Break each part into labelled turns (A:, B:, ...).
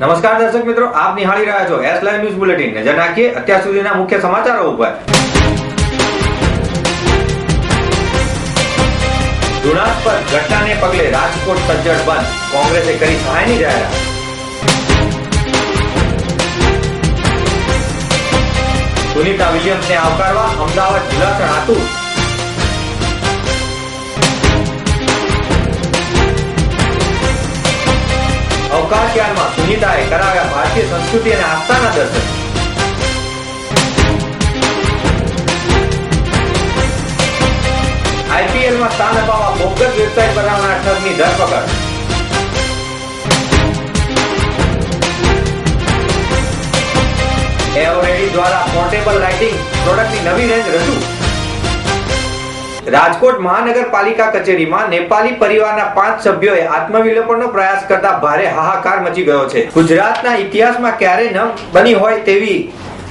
A: નમસ્કાર દર્શક મિત્રો, આપ નિહાળી રહ્યા છો એસ લાઈવ ન્યૂઝ બુલેટિન નજર નાખીએ, અત્યાર સુધીના મુખ્ય સમાચારો ઉપર. ગુણાસ્પદ ઘટનાને પગલે રાજકોટ સજ્જડ બંધ. કોંગ્રેસે કરી સહાયની જાહેરાત. સુનિતા વિલિયમ્સને આવકારવા અમદાવાદ જુલાસણ આતુર અવકાશયાનમાં સુનીતાએ કરાવ્યા ભારતીય સંસ્કૃતિ અને આસ્થાના દર્શન. આઈપીએલમાં સ્થાન અપાવવા બોગસ વેબસાઇટ બનાવનાર ઠગની ધરપકડ. એવરેડી દ્વારા પોર્ટેબલ લાઇટિંગ પ્રોડક્ટની નવી રેન્જ રજૂ. રાજકોટ મહાનગરપાલિકા કચેરીમાં નેપાલી પરિવારના પાંચ સભ્યોએ આત્મવિલોપનનો પ્રયાસ કરતા ભારે હાહાકાર મચી ગયો છે. ગુજરાતના ઇતિહાસમાં ક્યારે ન બની હોય તેવી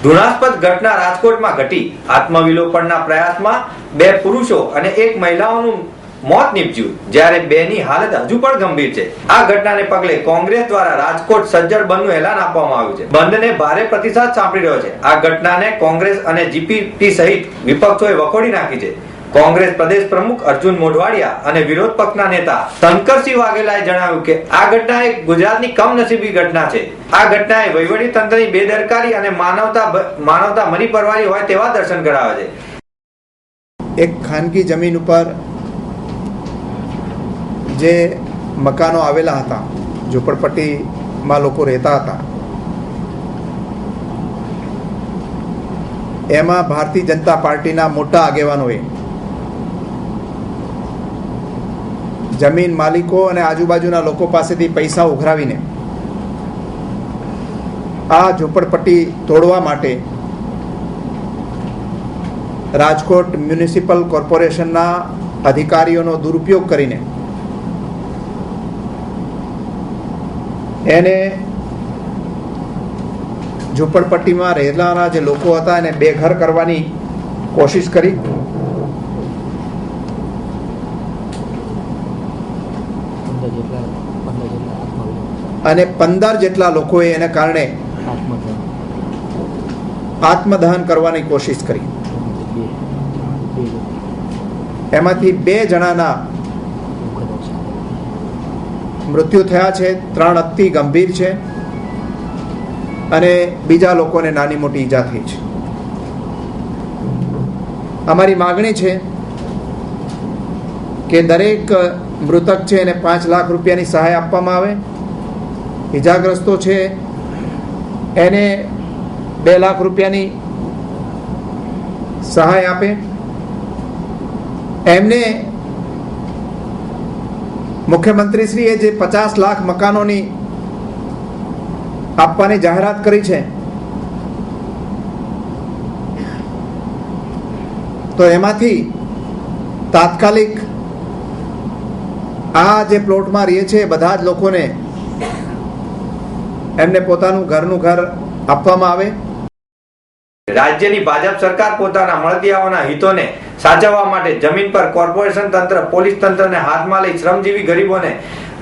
A: ઘૃણાસ્પદ ઘટના રાજકોટમાં ઘટી. આત્મવિલોપનના પ્રયાસમાં બે પુરુષો અને એક મહિલાઓનું મોત નીપજ્યું, જ્યારે બેની હાલત હજુ પણ ગંભીર છે. આ ઘટનાને પગલે કોંગ્રેસ દ્વારા રાજકોટ સજ્જડ બંધનું એલાન આપવામાં આવ્યું છે. બંધને ભારે પ્રતિસાદ સાંપડી રહ્યો છે. આ ઘટનાને કોંગ્રેસ અને જીપીપી સહિત વિપક્ષોએ વખોડી નાખી છે. કોંગ્રેસ પ્રદેશ પ્રમુખ અર્જુન મોઢવાડિયા અને વિરોધ પક્ષના નેતા શંકરસિંહ વાઘેલાએ જણાવ્યું કે આ ઘટના એક ગુજરાતની કમનસીબી ઘટના છે. આ ઘટનાએ વહીવટી તંત્રની બેદરકારી અને માનવતા માનવતા મરી પરવારી હોય તેવા દર્શન કરાવે છે.
B: એક ખાનગી જમીન ઉપર જે મકાનો આવેલા હતા, ઝૂંપડપટ્ટીમાં લોકો રહેતા હતા, એમાં ભારતીય જનતા પાર્ટીના મોટા આગેવાનોએ જમીન માલિકો અને આજુબાજુના લોકો પાસેથી પૈસા ઉઘરાવીને આ ઝૂંપડપટ્ટી તોડવા માટે રાજકોટ મ્યુનિસિપલ કોર્પોરેશનના અધિકારીઓનો દુરુપયોગ કરીને એને ઝૂંપડપટ્ટીમાં રહેલાના જે લોકો હતા એને બેઘર કરવાની કોશિશ કરી
C: પંદર જેટલા પંદર જેટલા આત્મવિલોપન
B: અને પંદર જેટલા લોકોએ એને કારણે આત્મદહન કરવાની કોશિશ કરી. એમાંથી બે જણાના મૃત્યુ થયા છે ત્રણ અતિ ગંભીર છે અને બીજા લોકોને નાની મોટી ઈજા થઈ છે. અમારી માગણી છે કે દરેક મૃતક છે એને પાંચ લાખ રૂપિયાની સહાય આપવામાં આવે. ઈજાગ્રસ્તો છે એને બે લાખ રૂપિયાની સહાય આપે. એમને મુખ્યમંત્રીશ્રીએ જે પચાસ લાખ મકાનોની આપવાની જાહેરાત કરી છે, તો એમાંથી તાત્કાલિક આ જે પ્લોટમાં રહીએ છે, બધા જ લોકોને એમને પોતાનું ઘરનું ઘર આપવામાં આવે.
A: રાજ્યની ભાજપ સરકાર પોતાના મળતિયાઓના હિતોને સાચવવા માટે જમીન પર કોર્પોરેશન તંત્ર, પોલીસ તંત્રને હાથમાં લઈ શ્રમજીવી ગરીબોને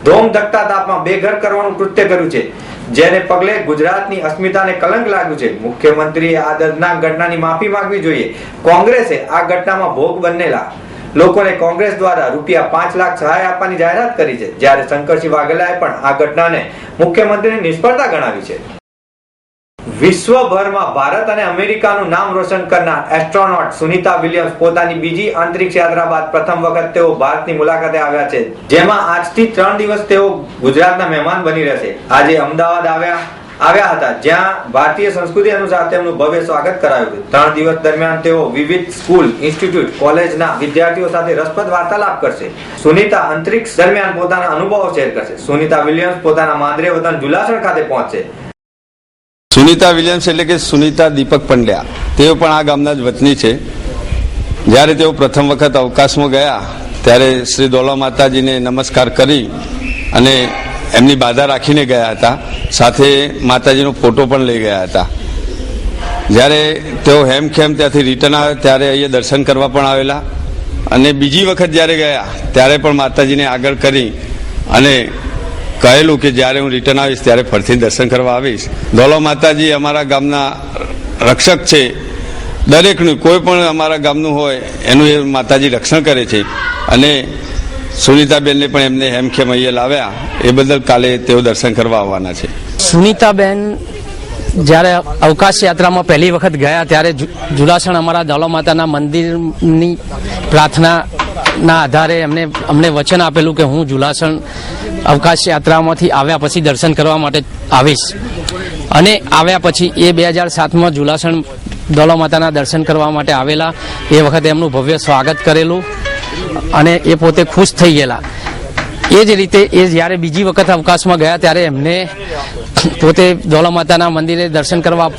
A: ધોમ ધકતા તાપમાં બેઘર કરવાનું કૃત્ય કર્યું છે, જેને પગલે ગુજરાતની અસ્મિતાને કલંક લાગ્યું છે. મુખ્યમંત્રીએ આ દર્દનાક ઘટનાની માફી માંગવી જોઈએ. કોંગ્રેસે આ ઘટનામાં ભોગ બનેલા લોકોને કોંગ્રેસ દ્વારા રૂપિયા પાંચ લાખ સહાય આપવાની જાહેરાત કરી છે, જ્યારે શંકરસિંહ વાઘેલાએ પણ આ ઘટનાને મુખ્યમંત્રીની નિષ્ફળતા ગણાવી છે. વિશ્વભરમાં ભારત અને અમેરિકાનું નામ રોશન કરનાર એસ્ટ્રોનોટ સુનિતા વિલિયમ્સ પોતાની બીજી અંતરિક્ષ યાત્રા બાદ પ્રથમ વખત તેઓ ભારતની મુલાકાતે આવ્યા છે, જેમાં આજથી ત્રણ દિવસ તેઓ ગુજરાતના મહેમાન બની રહેશે. આજે અમદાવાદ આવ્યા આવ્યા હતા. જ્યાં ભારતીય સંસ્કૃતિ અનુસાર તેમનું ભવ્ય સ્વાગત કરાયું હતું. ત્રણ દિવસ દરમિયાન તેઓ વિવિધ સ્કૂલ, ઇન્સ્ટિટ્યૂટ, કોલેજના વિદ્યાર્થીઓ સાથે રસપ્રદ વાર્તાલાપ કરશે. સુનિતા અંતરિક્ષ દરમિયાન પોતાના અનુભવો શેર કરશે. સુનિતા વિલિયમ્સ પોતાના માદરે વતન જુલાસણ ખાતે પહોંચશે.
D: સુનિતા વિલિયમ્સ એટલે કે સુનિતા દીપક પંડ્યા. તેઓ પણ આ ગામના જ વતની છે. જ્યારે તેઓ પ્રથમ વખત અવકાશમાં ગયા, ત્યારે શ્રી દોલા માતાજીને નમસ્કાર કરી અને એમની બાધા રાખીને ગયા હતા. સાથે માતાજીનો ફોટો પણ લઈ ગયા હતા. જ્યારે તેઓ હેમખેમ ત્યાંથી રિટર્ન આવે, ત્યારે અહીંયા દર્શન કરવા પણ આવેલા. અને બીજી વખત જ્યારે ગયા, ત્યારે પણ માતાજીને આગળ કરી અને કહેલું કે જ્યારે હું રિટર્ન આવીશ, ત્યારે ફરીથી દર્શન કરવા આવીશ. ધોલો માતાજી અમારા ગામના રક્ષક છે. દરેકનું, કોઈ પણ અમારા ગામનું હોય, એનું એ માતાજી રક્ષણ કરે છે. અને સુનીતાબેનને પણ એમને હેમખેમ અહીંયા લાવ્યા. એ બદલ કાલે તેઓ દર્શન કરવા આવવાના છે.
C: સુનિતાબેન જ્યારે અવકાશ યાત્રામાં પહેલી વખત ગયા, ત્યારે જુલાસણ અમારા દોલો માતાના મંદિરની પ્રાર્થનાના આધારે એમને, અમને વચન આપેલું કે હું જુલાસણ અવકાશ યાત્રામાંથી આવ્યા પછી દર્શન કરવા માટે આવીશ. અને આવ્યા પછી એ બે હજાર સાતમાં જુલાસણ દોલો માતાના દર્શન કરવા માટે આવેલા. એ વખતે એમનું ભવ્ય સ્વાગત કરેલું. અને એ પોતે ખુશ થઈ ગયેલા. એ જ રીતે એ જ્યારે બીજી વખત અવકાશમાં ગયા ત્યારે એમને પોતે દોલા માતાના મંદિરે દર્શન કરવા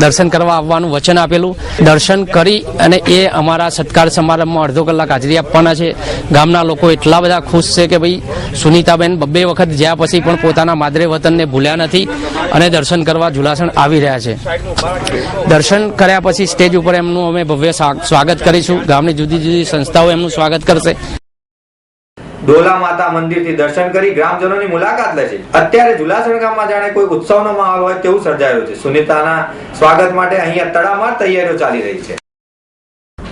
C: દર્શન કરવા આવવાનું વચન આપેલું. દર્શન કરી અને એ અમારા સત્કાર સમારંભમાં અડધો કલાક હાજરી આપવાના છે. ગામના લોકો એટલા બધા ખુશ છે કે ભાઈ, સુનીતાબેન બબ્બે વખત જ્યાં પછી પણ પોતાના માદરે વતનને ભૂલ્યા નથી અને દર્શન કરવા ઝુલાસણ આવી રહ્યા છે. દર્શન કર્યા પછી સ્ટેજ ઉપર એમનું અમે ભવ્ય સ્વા- સ્વાગત કરીશું. ગામની જુદી જુદી સંસ્થાઓ એમનું સ્વાગત કરશે.
A: ડોલા માતા મંદિરથી દર્શન કરી ગ્રામજનોની મુલાકાત લે છે. અત્યારે જુલાસણ ગામમાં જાણે કોઈ ઉત્સવનો માહોલ હોય તેવું સર્જાયું છે. સુનિતાના સ્વાગત માટે અહીંયા તડામાર તૈયારીઓ ચાલી રહી છે.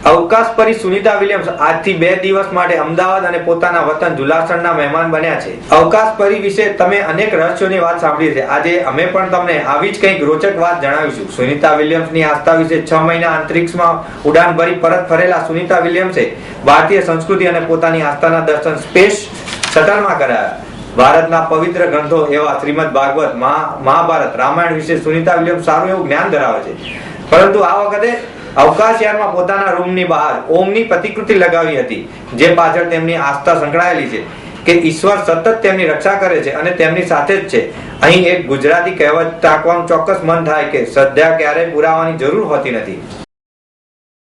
A: અવકાશ પરી સુનિતા વિલિયમ્સ આજથી બે દિવસ માટે અમદાવાદ અને પોતાના વતન જુલાસણના મહેમાન બન્યા છે. અવકાશ પરી વિશે તમે અનેક રહસ્યોની વાત સાંભળી છે. આજે અમે પણ તમને આવી જ કંઈક રોચક વાત જણાવીશું. સુનિતા વિલિયમ્સની આસ્થા વિશે છ મહિના અંતરિક્ષમાં ઉડાન ભરી પરત ફરેલા સુનિતા વિલિયમ્સે ભારતીય સંસ્કૃતિ અને પોતાની આસ્થાના દર્શન સ્પેસ શટલમાં કરાયા. ભારતના પવિત્ર ગ્રંથો એવા શ્રીમદ ભાગવત, મહા- મહાભારત, રામાયણ વિશે સુનિતા વિલિયમ્સ સારું એવું જ્ઞાન ધરાવે છે. પરંતુ આ વખતે અવકાશયાનમાં પોતાના રૂમની બહાર ઓમની પ્રતિકૃતિ લગાવી હતી, જે પાછળ તેમની આસ્થા સંકળાયેલી છે કે ઈશ્વર સતત તેમની રક્ષા કરે છે અને તેમની સાથે જ છે. અહીં એક ગુજરાતી કહેવત ટાંકવાનું ચોક્કસ મન થાય કે શ્રદ્ધા ક્યારેય પુરાવાની જરૂર હોતી નથી.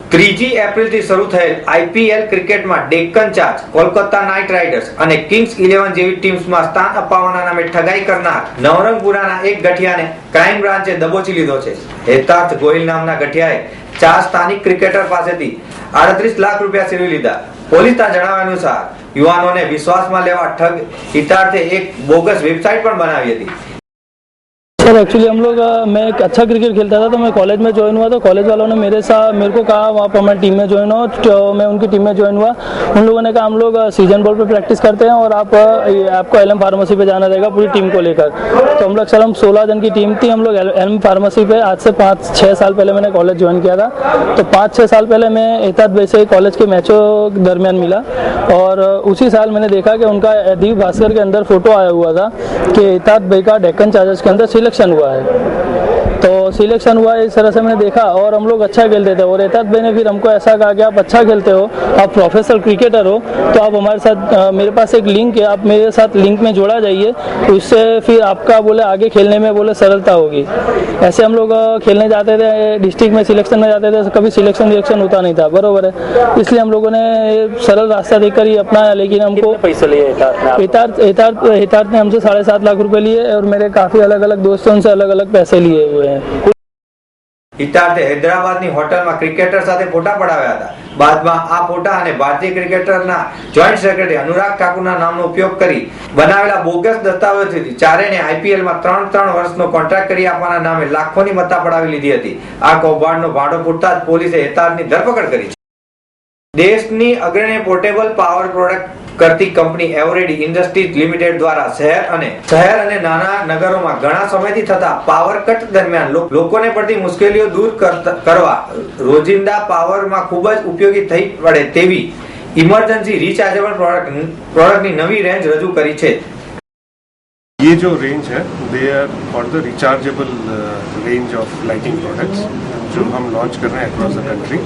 A: ત્રીજી એપ્રિલથી શરૂ થયેલ આઈપીએલ ક્રિકેટમાં Deccan charge Kolkata knight riders અને કિંગ્સ ઇલેવન જેવી ટીમ્સમાં સ્થાન અપાવવાના નામે ઠગાઈ કરનાર નવરંગપુરાના એક ગઠિયાને ક્રાઇમ બ્રાન્ચે દબોચી લીધો છે. હેતાર્થ ગોહિલ નામના ગઠિયાએ ચાર સ્થાનિક ક્રિકેટર પાસેથી આડત્રીસ લાખ રૂપિયા સેવી લીધા. પોલીસના જણાવ્યા અનુસાર યુવાનોને વિશ્વાસમાં લેવા ઠગ હિતાર્થે એક બોગસ વેબસાઇટ પણ બનાવી હતી.
E: सर एक्चुअली हम लोग मैं एक अच्छा क्रिकेट खेलता था तो मैं कॉलेज में ज्वाइन हुआ तो कॉलेज वालों ने मेरे साथ, मेरे को कहा, वहाँ पर हमारी टीम में ज्वाइन हो। तो मैं उनकी टीम में ज्वाइन हुआ। उन लोगों ने कहा, हम लोग सीज़न बॉल पे प्रैक्टिस करते हैं और आप आपको एल फार्मेसी पे जाना रहेगा पूरी टीम को लेकर। तो हम लोग, सर, हम सोलह जन की टीम थी, हम लोग एल फार्मेसी पे आज से पाँच छः साल पहले मैंने कॉलेज ज्वाइन किया था। तो पाँच छः साल पहले मैं एहतियात भाई से कॉलेज के मैचों दरमियान मिला और उसी साल मैंने देखा कि उनका अदीब भास्कर के अंदर फ़ोटो आया हुआ था कि एहतियात भाई का डेक्कन चार्जर्स के अंदर सिलेक्शन हुआ है तो सिलेक्शन हुआ इस तरह से मैंने देखा और हम लोग अच्छा खेलते थे। और एहतियात भाई ने फिर हमको ऐसा कहा कि आप अच्छा खेलते हो आप प्रोफेशनल क्रिकेटर हो तो आप हमारे साथ मेरे पास एक लिंक है आप मेरे साथ लिंक में जोड़ा जाइए। तो इससे फिर आपका बोले आगे खेलने में बोले सरलता होगी। ऐसे हम लोग खेलने जाते थे डिस्ट्रिक्ट में सिलेक्शन में जाते थे कभी सिलेक्शन विलेक्शन होता नहीं था। बरोबर है। इसलिए हम लोगों ने सरल रास्ता देखकर ही अपनाया लेकिन हमको पैसे लिए हितार्थ ने हमसे साढ़े सात लाख रुपए लिए और मेरे काफ़ी अलग अलग दोस्तों से अलग अलग पैसे लिए हुए हैं।
A: હિતાર્થે હૈદરાબાદની હોટલમાં ક્રિકેટર સાથે ફોટા પડાવ્યા હતા. બાદમાં આ ફોટા અને ભારતીય ક્રિકેટરના જોઈન્ટ સેક્રેટરી અનુરાગ ઠાકુરના નામનો ઉપયોગ કરી બનાવેલા બોગસ દસ્તાવેજોથી ચારેને આઈપીએલમાં ત્રણ ત્રણ વર્ષનો કોન્ટ્રાક્ટ કરી આપવાના નામે લાખોની મત્તા પડાવી લીધી હતી. આ કૌભાંડનો ભાડો પૂરતા જ પોલીસે હેતારની ધરપકડ કરી દેશની અગ્રણી પોર્ટેબલ પાવર પ્રોડક્ટ કરતી કંપની એવરેડી ઇન્ડસ્ટ્રીઝ લિમિટેડ દ્વારા શહેર અને શહેર અને નાના નગરોમાં ઘણા સમયથી થતા પાવર કટ દરમિયાન લો- લોકોને પડતી મુશ્કેલીઓ દૂર કરતા- કરવા રોજિંદા પાવરમાં ખૂબ જ ઉપયોગી થઈ પડે તેવી ઇમરજન્સી રિચાર્જેબલ પ્રોડક્ટ પ્રોડક્ટની નવી રેન્જ રજૂ કરી છે
F: ये जो रेंज है they are for the rechargeable range of lighting products जो हम लॉन्च कर रहे हैं across the country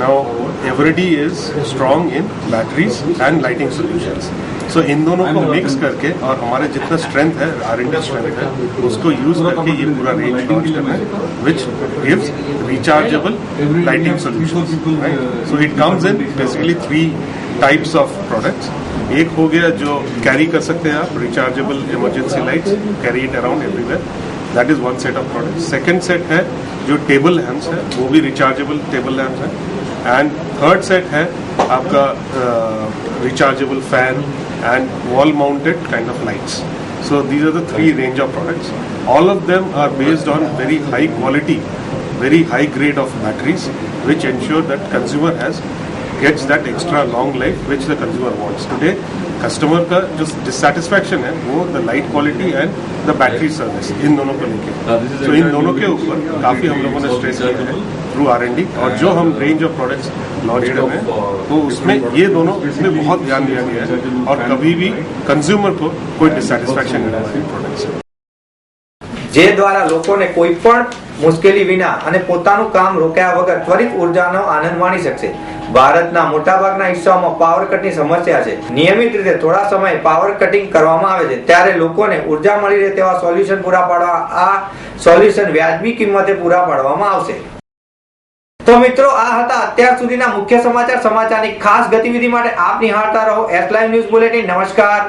F: now Eveready is strong in batteries and lighting solutions so इन दोनों को मिक्स करके और हमारे जितना स्ट्रेंथ है आर डी स्ट्रेंथ है, उसको यूज़ करके ये पूरा रेंज लॉन्च कर रहे हैं which gives rechargeable lighting solutions right so it comes in basically three types of products एक हो गया जो कैरी कर सकते हैं आप rechargeable emergency lights carry it around everywhere That is one set of product second set है जो टेबल लैम्प्स है वो भी रिचार्जेबल टेबल लैम्प्स है एंड थर्ड सेट है आपका rechargeable fan and wall mounted kind of lights. So these are the three range of products. All of them are based on very high quality, very high grade of batteries, which ensure that consumer has gets that extra long life which the consumer wants. Today, customer का जो dissatisfaction है वो the light quality and the battery service इन दोनों को लेकर तो इन दोनों के ऊपर काफ़ी हम लोगों ने स्ट्रेस किया है थ्रू आर एंड डी और जो हम रेंज ऑफ़ प्रोडक्ट्स लॉन्च कर रहे हैं तो उसमें ये दोनों इसमें बहुत ध्यान दिया गया है और कभी भी कंज्यूमर को कोई डिससेटिस्फेक्शन नहीं हुआ है से
A: જે દ્વારા લોકોને કોઈ પણ મુશ્કેલી વિના અને પોતાનું કામ રોક્યા વગર ત્વરિત ઉર્જાનો આનંદ માણી શકશે. ભારતના મોટાભાગના હિસ્સાઓમાં પાવર કટની સમસ્યા છે. નિયમિત રીતે થોડા સમય પાવર કટિંગ કરવામાં આવે છે, ત્યારે લોકોને ઊર્જા મળી રહે તેવા સોલ્યુશન પૂરા પાડવા, આ સોલ્યુશન વ્યાજબી કિંમતે પૂરા પાડવામાં આવશે. તો મિત્રો, આ હતા અત્યાર સુધીના મુખ્ય સમાચાર. સમાચારની ખાસ ગતિવિધિ માટે આપ નિહાળતા રહો. એસ લાઈવ ન્યૂઝ બુલેટિન નમસ્કાર.